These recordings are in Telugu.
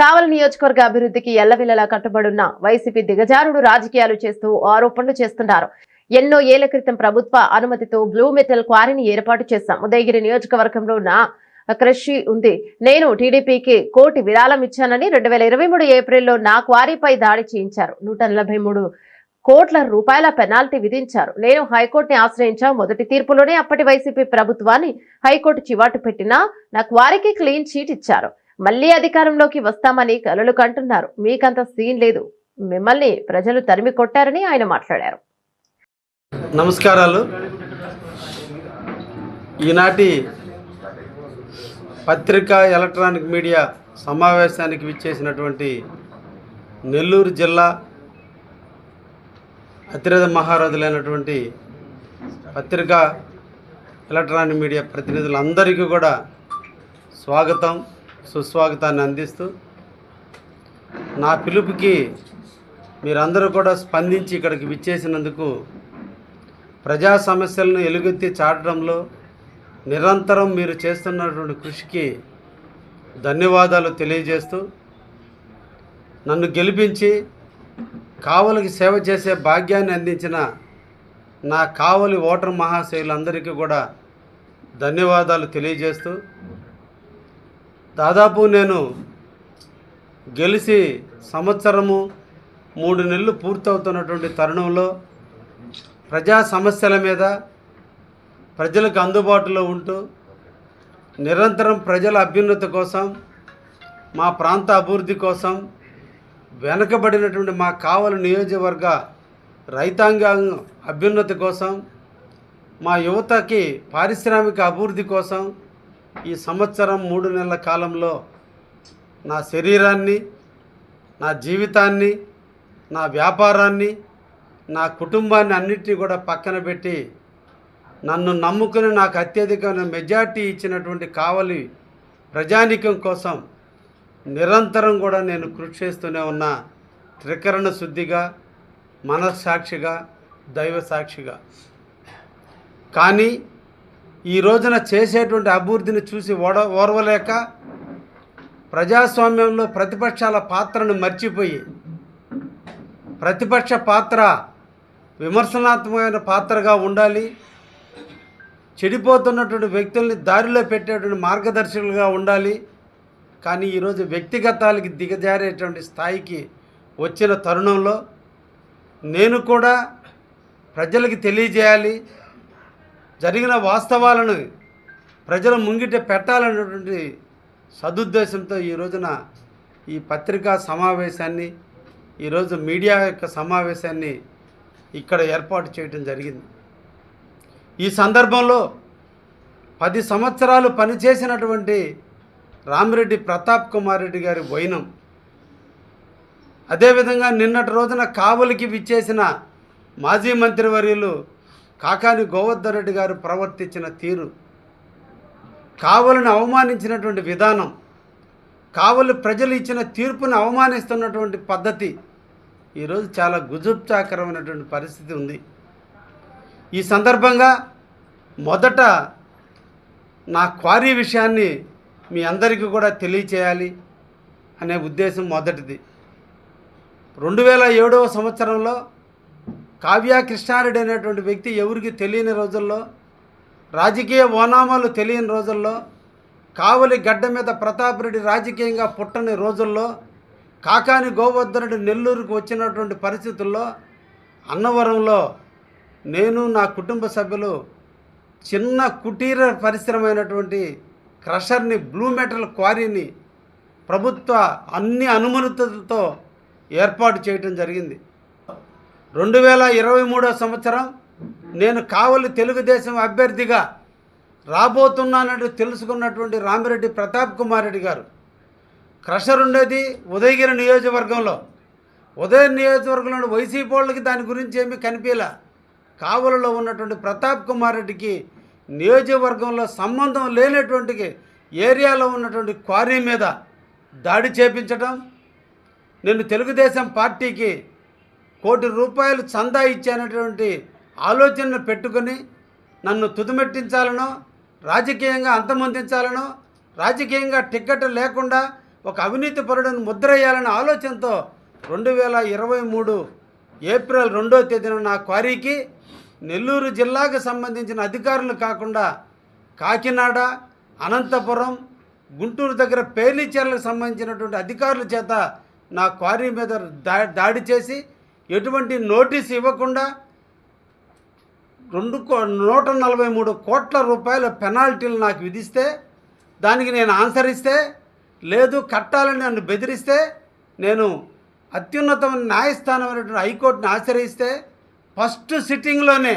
కావల నియోజకవర్గ అభివృద్ధికి ఎల్లవిల్లలా కట్టుబడున్న వైసీపీ దిగజారుడు రాజకీయాలు చేస్తూ ఆరోపణలు చేస్తున్నారు. ఎన్నో ఏళ్ళ క్రితం ప్రభుత్వ అనుమతితో బ్లూ మెటల్ క్వారీని ఏర్పాటు చేశాం. ఉదయగిరి నియోజకవర్గంలో నా కృషి ఉంది. నేను టీడీపీకి కోటి విరాళం ఇచ్చానని రెండు వేల ఇరవై మూడు ఏప్రిల్లో నా క్వారీపై దాడి చేయించారు. నూట నలభై మూడు కోట్ల రూపాయల పెనాల్టీ విధించారు. నేను హైకోర్టుని ఆశ్రయించాం. మొదటి తీర్పులోనే అప్పటి వైసీపీ ప్రభుత్వాన్ని హైకోర్టు చివాటు పెట్టినా నా క్వారీకి క్లీన్ చీట్ ఇచ్చారు. మళ్ళీ అధికారంలోకి వస్తామని కలలు కంటున్నారు. మీకంత సీన్ లేదు. మిమ్మల్ని ప్రజలు తరిమి కొట్టారని ఆయన మాట్లాడారు. నమస్కారాలు. ఈనాటి పత్రికా ఎలక్ట్రానిక్ మీడియా సమావేశానికి విచ్చేసినటువంటి నెల్లూరు జిల్లా అతిరథ మహారథులైనటువంటి పత్రికా ఎలక్ట్రానిక్ మీడియా ప్రతినిధులందరికీ కూడా స్వాగతం. సుస్వాగతాన్ని అందిస్తూ నా పిలుపుకి మీరందరూ కూడా స్పందించి ఇక్కడికి విచ్చేసినందుకు ప్రజా సమస్యలను ఎలుగెత్తి చాటడంలో నిరంతరం మీరు చేస్తున్నటువంటి కృషికి ధన్యవాదాలు తెలియజేస్తూ నన్ను గెలిపించి కావలికి సేవ చేసే భాగ్యాన్ని అందించిన నా కావలి ఓటర్ మహాశయులందరికీ కూడా ధన్యవాదాలు తెలియజేస్తూ దాదాపు నేను గెలిచి సంవత్సరము మూడు నెలలు పూర్తవుతున్నటువంటి తరుణంలో ప్రజా సమస్యల మీద ప్రజలకు అందుబాటులో ఉంటూ నిరంతరం ప్రజల అభ్యున్నతి కోసం మా ప్రాంత అభివృద్ధి కోసం వెనకబడినటువంటి మా కావలి నియోజకవర్గ రైతాంగం అభ్యున్నతి కోసం మా యువతకి పారిశ్రామిక అభివృద్ధి కోసం ఈ సంవత్సరం మూడు నెలల కాలంలో నా శరీరాన్ని నా జీవితాన్ని నా వ్యాపారాన్ని నా కుటుంబాన్ని అన్నిటినీ కూడా పక్కన పెట్టి నన్ను నమ్ముకుని నాకు అత్యధికమైన మెజార్టీ ఇచ్చినటువంటి కావలి ప్రజానికం కోసం నిరంతరం కూడా నేను కృషి చేస్తూనే ఉన్నా త్రికరణ శుద్ధిగా మనస్సాక్షిగా దైవ సాక్షిగా కానీ ఈ రోజున చేసేటువంటి అభివృద్ధిని చూసి ఓడ ఓర్వలేక ప్రజాస్వామ్యంలో ప్రతిపక్షాల పాత్రను మర్చిపోయి ప్రతిపక్ష పాత్ర విమర్శనాత్మకమైన పాత్రగా ఉండాలి చెడిపోతున్నటువంటి వ్యక్తుల్ని దారిలో పెట్టేటువంటి మార్గదర్శకులుగా ఉండాలి. కానీ ఈరోజు వ్యక్తిగతాలకి దిగజారేటువంటి స్థాయికి వచ్చిన తరుణంలో నేను కూడా ప్రజలకి తెలియజేయాలి జరిగిన వాస్తవాలను ప్రజల ముంగిట పెట్టాలన్నటువంటి సదుద్దేశంతో ఈ రోజున ఈ పత్రికా సమావేశాన్ని ఈరోజు మీడియా యొక్క సమావేశాన్ని ఇక్కడ ఏర్పాటు చేయటం జరిగింది. ఈ సందర్భంలో పది సంవత్సరాలు పనిచేసినటువంటి రామిరెడ్డి ప్రతాప్ కుమార్ రెడ్డి గారి వైనం అదేవిధంగా నిన్నటి రోజున కావలికి విచ్చేసిన మాజీ మంత్రివర్యులు కాకాని గోవర్ధన్ రెడ్డి గారు ప్రవర్తించిన తీరు కావలిని అవమానించినటువంటి విధానం కావలి ప్రజలు ఇచ్చిన తీర్పును అవమానిస్తున్నటువంటి పద్ధతి ఈరోజు చాలా గుజుప్చాకరమైనటువంటి పరిస్థితి ఉంది. ఈ సందర్భంగా మొదట నా క్వారీ విషయాన్ని మీ అందరికీ కూడా తెలియచేయాలి అనే ఉద్దేశం మొదటిది. రెండు వేల ఏడవ సంవత్సరంలో కావ్య కృష్ణారెడ్డి అనేటువంటి వ్యక్తి ఎవరికి తెలియని రోజుల్లో రాజకీయ ఓనామాలు తెలియని రోజుల్లో కావలి గడ్డ మీద ప్రతాప్ రెడ్డి రాజకీయంగా పుట్టని రోజుల్లో కాకాని గోవర్ధనుడు నెల్లూరుకు వచ్చినటువంటి పరిస్థితుల్లో అన్నవరంలో నేను నా కుటుంబ సభ్యులు చిన్న కుటీర పరిశ్రమ అయినటువంటి క్రషర్ని బ్లూ మెటల్ క్వారీని ప్రభుత్వ అన్ని అనుమతులతో ఏర్పాటు చేయటం జరిగింది. రెండు వేల ఇరవై మూడో సంవత్సరం నేను కావలి తెలుగుదేశం అభ్యర్థిగా రాబోతున్నానని తెలుసుకున్నటువంటి రామిరెడ్డి ప్రతాప్ కుమార్ రెడ్డి గారు. క్రషర్ ఉండేది ఉదయగిరి నియోజకవర్గంలో. ఉదయ నియోజకవర్గంలో వైసీపీ వాళ్ళకి దాని గురించి ఏమీ కనిపించలే. కావలలో ఉన్నటువంటి ప్రతాప్ కుమార్ రెడ్డికి నియోజకవర్గంలో సంబంధం లేనటువంటి ఏరియాలో ఉన్నటువంటి క్వారీ మీద దాడి చేపించడం నేను తెలుగుదేశం పార్టీకి కోటి రూపాయలు చందా ఇచ్చానటువంటి ఆలోచనను పెట్టుకొని నన్ను తుదిమెట్టించాలనో రాజకీయంగా అంతమొందించాలనో రాజకీయంగా టిక్కెట్ లేకుండా ఒక అవినీతి పరుడును ముద్రయ్యాలనే ఆలోచనతో రెండు వేల ఇరవై మూడు ఏప్రిల్ రెండో తేదీన నా క్వారీకి నెల్లూరు జిల్లాకు సంబంధించిన అధికారులు కాకుండా కాకినాడ అనంతపురం గుంటూరు దగ్గర పేర్లిచెర్లకు సంబంధించినటువంటి అధికారుల చేత నా క్వారీ మీద దా దాడి చేసి ఎటువంటి నోటీస్ ఇవ్వకుండా రెండు కో నూట నలభై మూడు కోట్ల రూపాయల పెనాల్టీలు నాకు విధిస్తే దానికి నేను ఆన్సర్ ఇస్తే లేదు కట్టాలని నన్ను బెదిరిస్తే నేను అత్యున్నతమైన న్యాయస్థానమైనటువంటి హైకోర్టుని ఆశ్రయిస్తే ఫస్ట్ సిట్టింగ్లోనే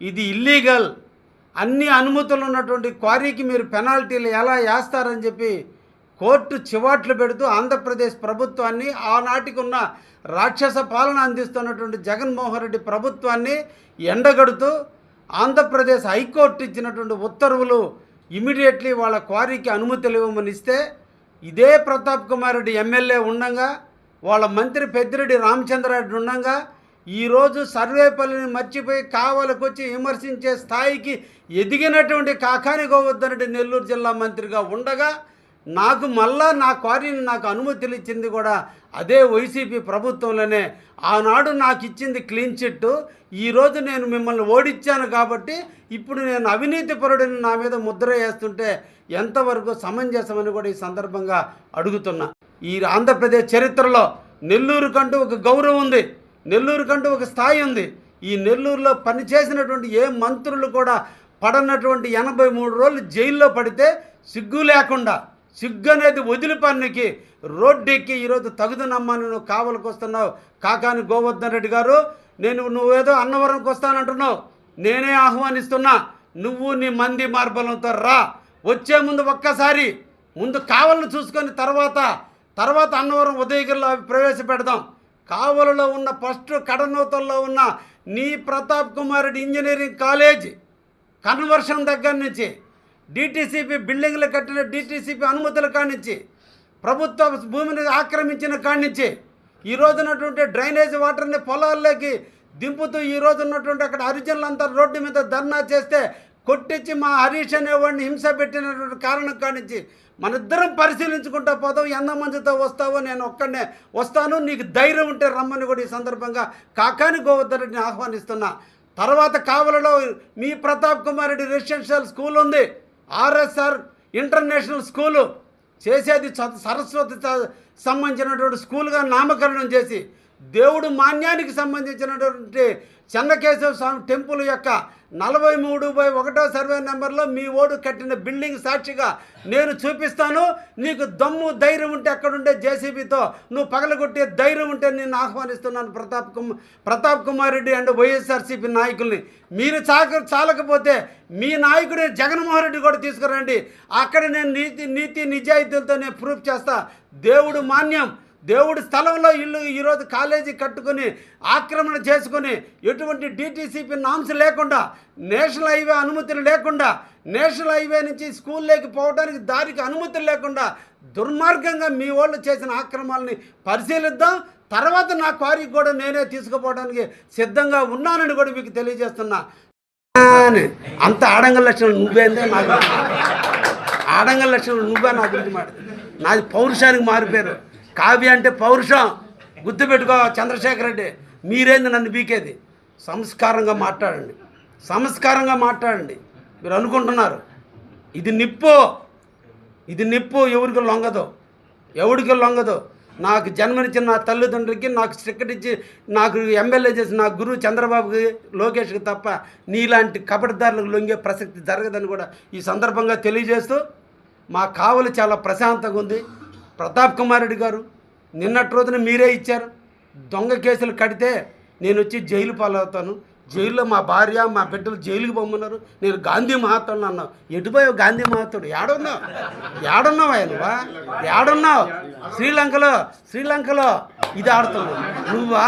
ఇది ఇల్లీగల్. అన్ని అనుమతులు ఉన్నటువంటి క్వారీకి మీరు పెనాల్టీలు ఎలా వేస్తారని చెప్పి కోర్టు చివాట్లు పెడుతూ ఆంధ్రప్రదేశ్ ప్రభుత్వాన్ని ఆనాటికి ఉన్న రాక్షస పాలన అందిస్తున్నటువంటి జగన్మోహన్ రెడ్డి ప్రభుత్వాన్ని ఎండగడుతూ ఆంధ్రప్రదేశ్ హైకోర్టు ఇచ్చినటువంటి ఉత్తర్వులు ఇమీడియట్లీ వాళ్ళ క్వారీకి అనుమతులు ఇవ్వమని ఇస్తే ఇదే ప్రతాప్ కుమార్ రెడ్డి ఎమ్మెల్యే ఉండగా వాళ్ళ మంత్రి పెద్దిరెడ్డి రామచంద్రారెడ్డి ఉండగా ఈరోజు సర్వేపల్లిని మర్చిపోయి కావలకు వచ్చి విమర్శించే స్థాయికి ఎదిగినటువంటి కాకాని గోవర్ధన్ నెల్లూరు జిల్లా మంత్రిగా ఉండగా నాకు మళ్ళా నా క్వారీని నాకు అనుమతులు ఇచ్చింది కూడా అదే వైసీపీ ప్రభుత్వంలోనే. ఆనాడు నాకు ఇచ్చింది క్లీన్ చిట్. ఈరోజు నేను మిమ్మల్ని ఓడించాను కాబట్టి ఇప్పుడు నేను అవినీతి పరుడిని నా మీద ముద్ర వేస్తుంటే ఎంతవరకు సమంజసమని కూడా ఈ సందర్భంగా అడుగుతున్నా. ఈ ఆంధ్రప్రదేశ్ చరిత్రలో నెల్లూరు కంటూ ఒక గౌరవం ఉంది. నెల్లూరు కంటూ ఒక స్థాయి ఉంది. ఈ నెల్లూరులో పనిచేసినటువంటి ఏ మంత్రులు కూడా పడనటువంటి ఎనభై మూడు రోజులు జైల్లో పడితే సిగ్గు లేకుండా సిగ్గు అనేది వదిలి పన్నుకి రోడ్డెక్కి ఈరోజు తగుదనమ్మని నువ్వు కావలకు వస్తున్నావు కాకాని గోవర్ధన్ రెడ్డి గారు నేను నువ్వేదో అన్నవరంకి వస్తానంటున్నావు. నేనే ఆహ్వానిస్తున్నా నువ్వు నీ మంది మార్బలంతో రా. వచ్చే ముందు ఒక్కసారి ముందు కావలను చూసుకొని తర్వాత తర్వాత అన్నవరం ఉదయగిరిలో అవి ప్రవేశపెడదాం. కావలలో ఉన్న ఫస్ట్ కడనూతల్లో ఉన్న నీ Pratap Kumar engineering college conversion దగ్గర నుంచి డిటీసీపీ బిల్డింగ్లు కట్టిన డిటీసీపీ అనుమతుల కానించి ప్రభుత్వ భూమిని ఆక్రమించిన కానించి ఈ రోజున్నటువంటి డ్రైనేజ్ వాటర్ని పొలాల్లోకి దింపుతూ ఈ రోజు ఉన్నటువంటి అక్కడ హరిజనులంతా రోడ్డు మీద ధర్నా చేస్తే కొట్టించి మా హరీష్ అనేవాడిని హింస పెట్టినటువంటి కారణం కానించి మనిద్దరం పరిశీలించుకుంటా పోతాం ఎంతమందితో వస్తావో నేను ఒక్కడనే వస్తాను నీకు ధైర్యం ఉంటే రమ్మని కూడా ఈ సందర్భంగా కాకాని గోవర్ధన్ ఆహ్వానిస్తున్నా. తర్వాత కావలలో మీ ప్రతాప్ కుమార్ రెడ్డి రెసిడెన్షియల్ స్కూల్ ఉంది. ఆర్ఎస్ఆర్ ఇంటర్నేషనల్ స్కూలు చేసేది సరస్వతి సంబంధించినటువంటి స్కూల్గా నామకరణం చేసి దేవుడు మాన్యానికి సంబంధించినటువంటి చెన్నకేశవ స్వామి టెంపుల్ యొక్క నలభై మూడు బై ఒకటో సర్వే నెంబర్లో మీ ఓడు కట్టిన బిల్డింగ్ సాక్షిగా నేను చూపిస్తాను. నీకు దమ్ము ధైర్యం ఉంటే అక్కడుండే జేసీబీతో నువ్వు పగలగొట్టే ధైర్యం ఉంటే నేను ఆహ్వానిస్తున్నాను ప్రతాప్ కుమార్ ప్రతాప్ కుమార్ రెడ్డి అండ్ వైఎస్ఆర్సీపీ నాయకుల్ని. మీరు చాక చాలకపోతే మీ నాయకుడు జగన్మోహన్ రెడ్డి కూడా తీసుకురండి. అక్కడ నేను నీతి నీతి నిజాయితీలతో నేను ప్రూఫ్ చేస్తా. దేవుడు మాన్యం. దేవుడి స్థలంలో ఇల్లు ఈరోజు కాలేజీ కట్టుకొని ఆక్రమణ చేసుకొని ఎటువంటి డిటీసీపీ నామ్స్ లేకుండా నేషనల్ హైవే అనుమతులు లేకుండా నేషనల్ హైవే నుంచి స్కూల్లోకి పోవడానికి దారికి అనుమతులు లేకుండా దుర్మార్గంగా మీ వాళ్ళు చేసిన ఆక్రమాలని పరిశీలిద్దాం. తర్వాత నా క్వారీకి కూడా నేనే తీసుకుపోవడానికి సిద్ధంగా ఉన్నానని కూడా మీకు తెలియజేస్తున్నా. అని అంత ఆడంగ లక్షణం నువ్వేందే నాకు? ఆడంగ లక్షణం నువ్వే నా గురించి మాట నాది పౌరుషానికి మారిపోయారు. కావ్య అంటే పౌరుషం. గుర్తుపెట్టుకో చంద్రశేఖర్ రెడ్డి. మీరేంది నన్ను బీకేది సంస్కారంగా మాట్లాడండి. సంస్కారంగా మాట్లాడండి. మీరు అనుకుంటున్నారు. ఇది నిప్పు. ఇది నిప్పు ఎవరికి లొంగదు? ఎవరికి లొంగదు? నాకు జన్మనిచ్చిన నా తల్లిదండ్రులకి నాకు టికెట్ ఇచ్చి నాకు ఎమ్మెల్యే చేసిన నా గురువు చంద్రబాబుకి లోకేష్కి తప్ప నీలాంటి కబడ్దారులకు లొంగే ప్రసక్తి జరగదని కూడా ఈ సందర్భంగా తెలియజేస్తూ మా కావలి చాలా ప్రశాంతంగా ఉంది. ప్రతాప్ కుమార్ రెడ్డి గారు నిన్నటి రోజున మీరే ఇచ్చారు. దొంగ కేసులు కడితే నేను వచ్చి జైలు పాలవుతాను. జైల్లో మా భార్య మా బిడ్డలు జైలుకి పొమ్మన్నారు. నేను గాంధీ మహాత్ముడు అన్నావు. ఎటుపోయావు గాంధీ మహాత్ముడు? ఏడున్నావు? ఏడున్నావు ఆయనవా ఏడున్నావు? శ్రీలంకలో శ్రీలంకలో ఇది ఆడుతున్నావు. నువ్వా?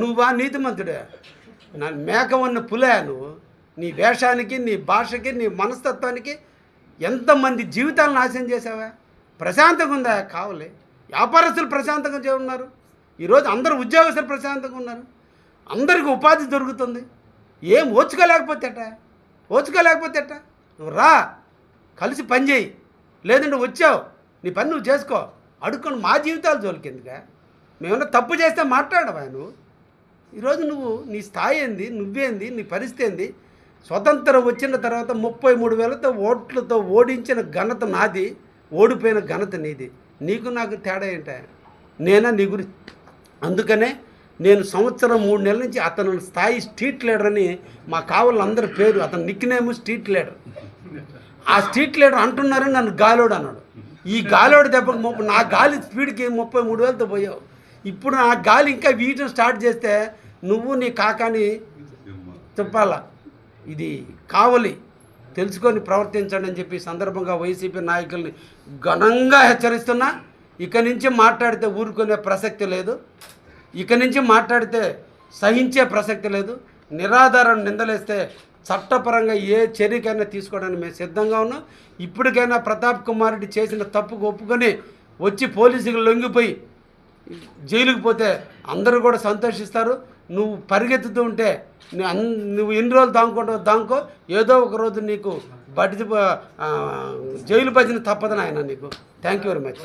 నువ్వా నీతిమంతుడే? నా మేక ఉన్న పులే నువ్వు. నీ వేషానికి నీ భాషకి నీ మనస్తత్వానికి ఎంతమంది జీవితాలను నాశనం చేసావా ప్రశాంతంగా ఉందా? కావాలి. వ్యాపారస్తులు ప్రశాంతంగా చే- ఉన్నారు. ఈరోజు అందరు ఉద్యోగస్తులు ప్రశాంతంగా ఉన్నారు. అందరికి ఉపాధి దొరుకుతుంది. ఏం ఓచుకోలేకపోతే ఎట్టా ఓచుకోలేకపోతే ఎట్టా నువ్వు రా. కలిసి పని చేయి. లేదంటే వచ్చావు. నీ పని నువ్వు చేసుకో. అడుక్కొని మా జీవితాలు జోలికిందిగా మేమన్నా తప్పు చేస్తే మాట్లాడవా నువ్వు? ఈరోజు నువ్వు నీ స్థాయి ఏంది? నువ్వేంది? నీ పరిస్థితి ఏంది? స్వతంత్రం వచ్చిన తర్వాత ముప్పై మూడు వేలతో ఓట్లతో ఓడించిన ఘనత నాది. ఓడిపోయిన ఘనత నీది. నీకు నాకు తేడా ఏంట? నేనా నీ గురి అందుకనే నేను సంవత్సరం మూడు నెలల నుంచి అతను స్థాయి స్ట్రీట్ లీడర్ అని మా కావాలందరి పేరు అతని నిక్నేమ్ స్ట్రీట్ లీడర్. ఆ స్ట్రీట్ లీడర్ అంటున్నారని నన్ను గాలోడు అన్నాడు. ఈ గాలోడు దెబ్బకు ముప్పై నా గాలి స్పీడ్కి ముప్పై మూడు వేలతో పోయావు. ఇప్పుడు నా గాలి ఇంకా వీయటం స్టార్ట్ చేస్తే నువ్వు నీ కాకాని చెప్పాలా? ఇది కావలి. తెలుసుకొని ప్రవర్తించండి అని చెప్పి సందర్భంగా వైసీపీ నాయకుల్ని ఘనంగా హెచ్చరిస్తున్నా. ఇక నుంచి మాట్లాడితే ఊరుకునే ప్రసక్తి లేదు. ఇక నుంచి మాట్లాడితే సహించే ప్రసక్తి లేదు. నిరాధారం నిందలేస్తే చట్టపరంగా ఏ చర్యకైనా తీసుకోవడానికి మేము సిద్ధంగా ఉన్నాం. ఇప్పటికైనా ప్రతాప్ కుమార్ రెడ్డి చేసిన తప్పుకు ఒప్పుకొని వచ్చి పోలీసులు లొంగిపోయి జైలుకి పోతే అందరూ కూడా సంతోషిస్తారు. నువ్వు పరిగెత్తుతూ ఉంటే నువ్వు ఎన్ని రోజులు దాంకుంటావు దాంకో ఏదో ఒక రోజు నీకు బడి జైలు భజన తప్పదు నాయన నీకు. Thank you very much